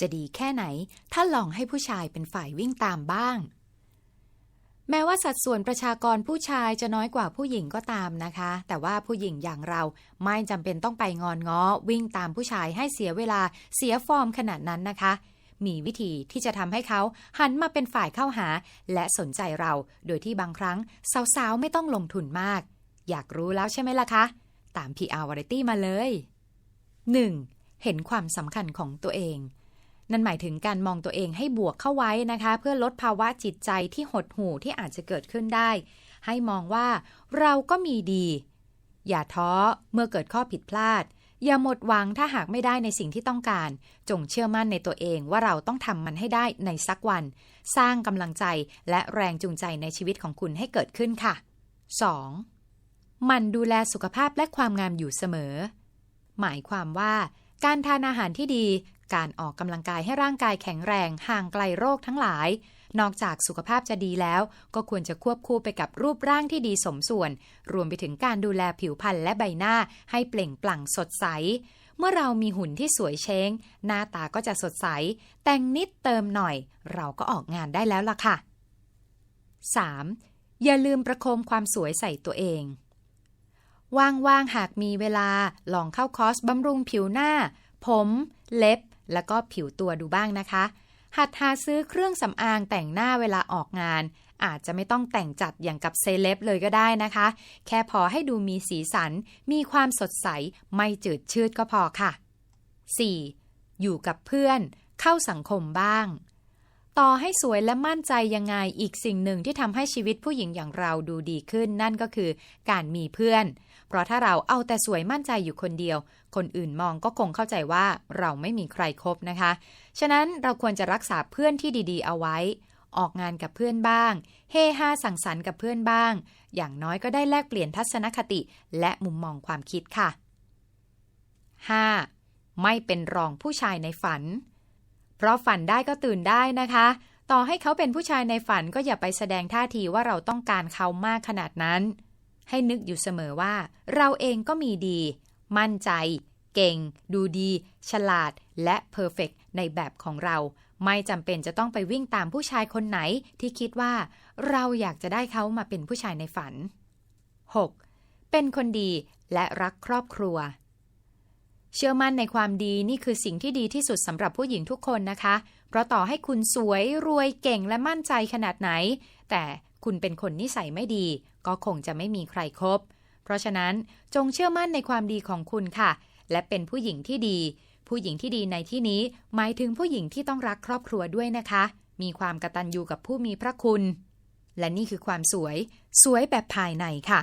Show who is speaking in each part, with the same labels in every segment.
Speaker 1: จะดีแค่ไหน ถ้าลองให้ผู้ชายเป็นฝ่ายวิ่งตามบ้าง แม้ว่าสัดส่วนประชากรผู้ชายจะน้อยกว่าผู้หญิงก็ตามนะคะ แต่ว่าผู้หญิงอย่างเราไม่จำเป็นต้องไปงอนง้อ วิ่งตามผู้ชายให้เสียเวลาเสียฟอร์มขนาดนั้นนะคะ มีวิธีที่จะทำให้เขาหันมาเป็นฝ่ายเข้าหา และสนใจเรา โดยที่บางครั้งสาวๆไม่ต้องลงทุนมาก อยากรู้แล้วใช่ไหมล่ะคะ ตาม PR Variety มาเลย 1. เห็นความสำคัญของตัวเอง นั่นหมายถึงการมองตัวเองให้บวกเข้าไว้นะคะ เพื่อลดภาวะจิตใจที่หดหู่ที่อาจจะเกิดขึ้นได้ ให้มองว่าเราก็มีดี อย่าท้อเมื่อเกิดข้อผิดพลาด อย่าหมดหวังถ้าหากไม่ได้ในสิ่งที่ต้องการ จงเชื่อมั่นในตัวเองว่าเราต้องทำมันให้ได้ในสักวัน สร้างกำลังใจและแรงจูงใจในชีวิตของคุณให้เกิดขึ้นค่ะ 2. มันดูแลสุขภาพและความงามอยู่เสมอ หมายความว่าการทานอาหารที่ดี การออกกำลังกายให้ร่างกายแข็งแรงห่างไกลโรคทั้งหลาย นอกจากสุขภาพจะดีแล้ว ก็ควรจะควบคู่ไปกับรูปร่างที่ดีสมส่วน รวมไปถึงการดูแลผิวพรรณและใบหน้าให้เปล่งปลั่งสดใส เมื่อเรามีหุ่นที่สวยเช้ง หน้าตาก็จะสดใส แต่งนิดเติมหน่อย เราก็ออกงานได้แล้วล่ะค่ะ 3. อย่าลืมประโคมความสวยใส่ตัวเองว่างๆหากมีเวลาลองเข้าคอร์สบำรุงผิวหน้า ผม เล็บ แล้วก็ผิวตัวดูบ้างนะคะ หัดหาซื้อเครื่องสำอางแต่งหน้าเวลาออกงาน อาจจะไม่ต้องแต่งจัดอย่างกับเซเลบเลยก็ได้นะคะ แค่พอให้ดูมีสีสัน มีความสดใส ไม่จืดชืดก็พอค่ะ 4. อยู่กับเพื่อน เข้าสังคมบ้าง ต่อให้สวยและมั่นใจยังไงอีกสิ่งหนึ่งที่ทำให้ชีวิตผู้หญิงอย่างเราดูดีขึ้น นั่นก็คือการมีเพื่อน เพราะถ้าเราเอาแต่สวยมั่นใจอยู่คนเดียว คนอื่นมองก็คงเข้าใจว่าเราไม่มีใครครบนะคะ ฉะนั้นเราควรจะรักษาเพื่อนที่ดี ๆ เอาไว้ ออกงานกับเพื่อนบ้าง เฮฮาสังสรรค์กับเพื่อนบ้าง อย่างน้อยก็ได้แลกเปลี่ยนทัศนคติ และมุมมองความคิดค่ะ 5. ไม่เป็นรองผู้ชายในฝัน เพราะฝันได้ก็ตื่นได้นะคะ ต่อให้เขาเป็นผู้ชายในฝันก็อย่าไปแสดงท่าทีว่าเราต้องการเขามากขนาดนั้น ให้นึกอยู่เสมอว่า เราเองก็มีดี มั่นใจ เก่ง ดูดี ฉลาด และเพอร์เฟกในแบบของเรา ไม่จำเป็นจะต้องไปวิ่งตามผู้ชายคนไหนที่คิดว่า เราอยากจะได้เขามาเป็นผู้ชายในฝัน 6. เป็นคนดีและรักครอบครัว เชื่อมั่นในความดีนี่คือสิ่งที่ดีที่สุดสำหรับผู้หญิงทุกคนนะคะ เพราะต่อให้คุณสวยรวยเก่งและมั่นใจขนาดไหน แต่คุณเป็นคนนิสัยไม่ดี ก็คงจะไม่มีใครครบ เพราะฉะนั้นจงเชื่อมั่นในความดีของคุณค่ะ และเป็นผู้หญิงที่ดี ผู้หญิงที่ดีในที่นี้ หมายถึงผู้หญิงที่ต้องรักครอบครัวด้วยนะคะ มีความกตัญญูกับผู้มีพระคุณ และนี่คือความสวย สวยแบบภายในค่ะ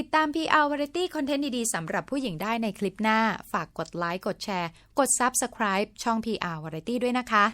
Speaker 1: ติดตาม PR Variety คอนเทนต์ดี ๆ สำหรับผู้หญิงได้ในคลิปหน้า ฝากกดไลค์ กดแชร์ กด Subscribe ช่อง PR Variety ด้วยนะคะ